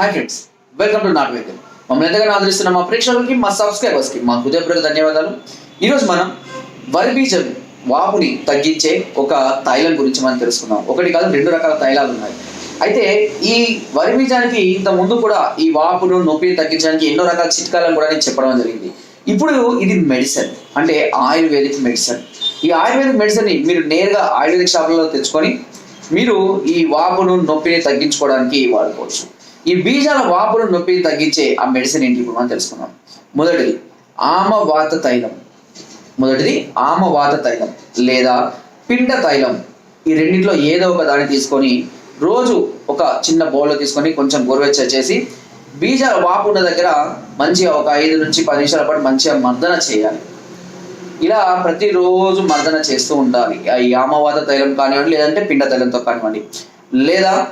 Hi friends welcome to not vehicle మమ్మల్ని ఎంతగానో ఆదరిస్తున్న మా ప్రేక్షకులకి మా సబ్స్క్రైబర్స్కి మా హృదయపూర్వక ధన్యవాదాలు. ఈరోజు మనం వరి బీజం వాపుని తగ్గించే ఒక తైలం గురించి మనం తెలుసుకుందాం. ఒకటి కాదు రెండు రకాల తైలాలు ఉన్నాయి. అయితే ఈ వరి బీజానికి ఇంత ముందు కూడా ఈ వాపును నొప్పిని తగ్గించడానికి ఎన్నో రకాల చిట్కాలను కూడా నేను చెప్పడం జరిగింది. ఇప్పుడు ఇది మెడిసిన్ అంటే ఆయుర్వేదిక్ మెడిసిన్ ఈ ఆయుర్వేదిక్ మెడిసిన్ని మీరు నేరుగా ఆయుర్వేదిక్ షాపులలో తెచ్చుకొని మీరు ఈ వాపును నొప్పిని తగ్గించుకోవడానికి వాడుకోవచ్చు. ఈ బీజాల వాపులు నొప్పిని తగ్గించే ఆ మెడిసిన్ ఏంటి ఇప్పుడు మనం తెలుసుకుందాం. మొదటిది ఆమవాత తైలం. మొదటిది ఆమవాత తైలం లేదా పిండ తైలం. ఈ రెండింటిలో ఏదో ఒక దాన్ని తీసుకొని రోజు ఒక చిన్న బౌల్లో తీసుకొని కొంచెం గోరువెచ్చ చేసి బీజాల వాపు ఉన్న దగ్గర మంచిగా ఒక ఐదు నుంచి పది నిమిషాల పాటు మంచిగా మర్దన చేయాలి. ఇలా ప్రతిరోజు మర్దన చేస్తూ ఉండాలి. ఈ ఆమవాత తైలం కానివ్వండి లేదంటే పిండ తైలంతో కానివ్వండి. లేదా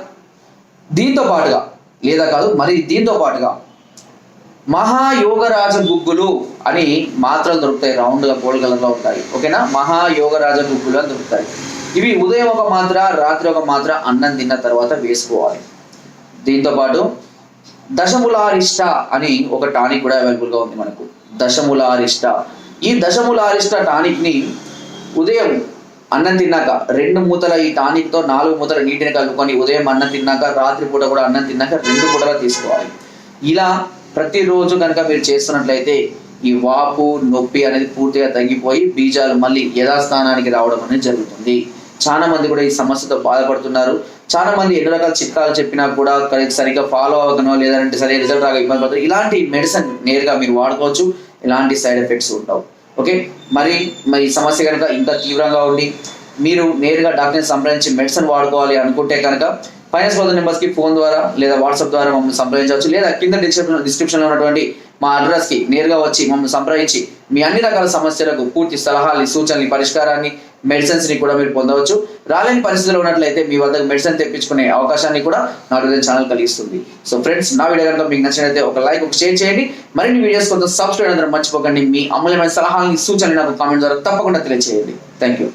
దీంతో పాటుగా లేదా కాదు మరి దీంతో పాటుగా మహాయోగరాజ గుగ్గులు అని మాత్రలు దొరుకుతాయి రౌండ్గా గోల్డ్ కలర్లో ఉంటాయి. ఓకేనా? మహాయోగరాజ గుగ్గులు అని దొరుకుతాయి. ఇవి ఉదయం ఒక మాత్ర రాత్రి ఒక మాత్ర అన్నం తిన్న తర్వాత వేసుకోవాలి. దీంతో పాటు దశములారిష్ట అని ఒక టానిక్ కూడా అవైలబుల్గా ఉంది మనకు. దశములారిష్ట. ఈ దశములారిష్ట టానిక్ని ఉదయం అన్నం తిన్నాక రెండు మూతల ఈ టానిక్తో నాలుగు మూతల నీటిని కలుపుకొని ఉదయం అన్నం తిన్నాక రాత్రి పూట కూడా అన్నం తిన్నాక రెండు పూటలా తీసుకోవాలి. ఇలా ప్రతిరోజు కనుక మీరు చేస్తున్నట్లయితే ఈ వాపు నొప్పి అనేది పూర్తిగా తగ్గిపోయి బీజాలు మళ్ళీ యథాస్థానానికి రావడం అనేది జరుగుతుంది. చాలా మంది కూడా ఈ సమస్యతో బాధపడుతున్నారు. చాలా మంది ఎన్ని రకాల చిట్కాలు చెప్పినా కూడా కరెక్ట్ సరిగ్గా ఫాలో అవ్వకనో లేదంటే సరే రిజల్ట్ రాక ఇబ్బంది పడుతుంది ఇలాంటి మెడిసిన్ నేరుగా మీరు వాడుకోవచ్చు. ఇలాంటి సైడ్ ఎఫెక్ట్స్ ఉండవు ఓకే? మరి మరి సమస్య కనుక ఇంకా తీవ్రంగా ఉండి మీరు నేరుగా డాక్టర్ని సంప్రదించి మెడిసిన్ వాడుకోవాలి అనుకుంటే కనుక ఫైనాన్స్ బోధన నెంబర్స్కి ఫోన్ ద్వారా లేదా వాట్సాప్ ద్వారా మమ్మల్ని సంప్రదించవచ్చు. లేదా కింద డిస్క్రిప్షన్ డిస్క్రిప్షన్లో ఉన్నటువంటి మా అడ్రస్కి నేరుగా వచ్చి మమ్మల్ని సంప్రదించి మీ అన్ని రకాల సమస్యలకు పూర్తి సలహాలు సూచనలు పరిష్కారాన్ని మెడిసిన్స్ని కూడా మీరు పొందవచ్చు. రాలేని పరిస్థితిలో ఉన్నట్లయితే మీ వద్దకు మెడిసిన్ తెప్పించుకునే అవకాశాన్ని కూడా నా ఉదయం ఛానల్ కలిగిస్తుంది. సో ఫ్రెండ్స్ నా వీడియో కనుక మీకు నచ్చినట్లయితే ఒక లైక్ ఒక షేర్ చేయండి. మరిన్ని వీడియోస్ కొంత సబ్స్క్రైబ్ అందరూ మర్చిపోకండి. మీ అమూల్యమైన సలహాలని సూచనలు నాకు కామెంట్ ద్వారా తప్పకుండా తెలియజేయండి థ్యాంక్ యూ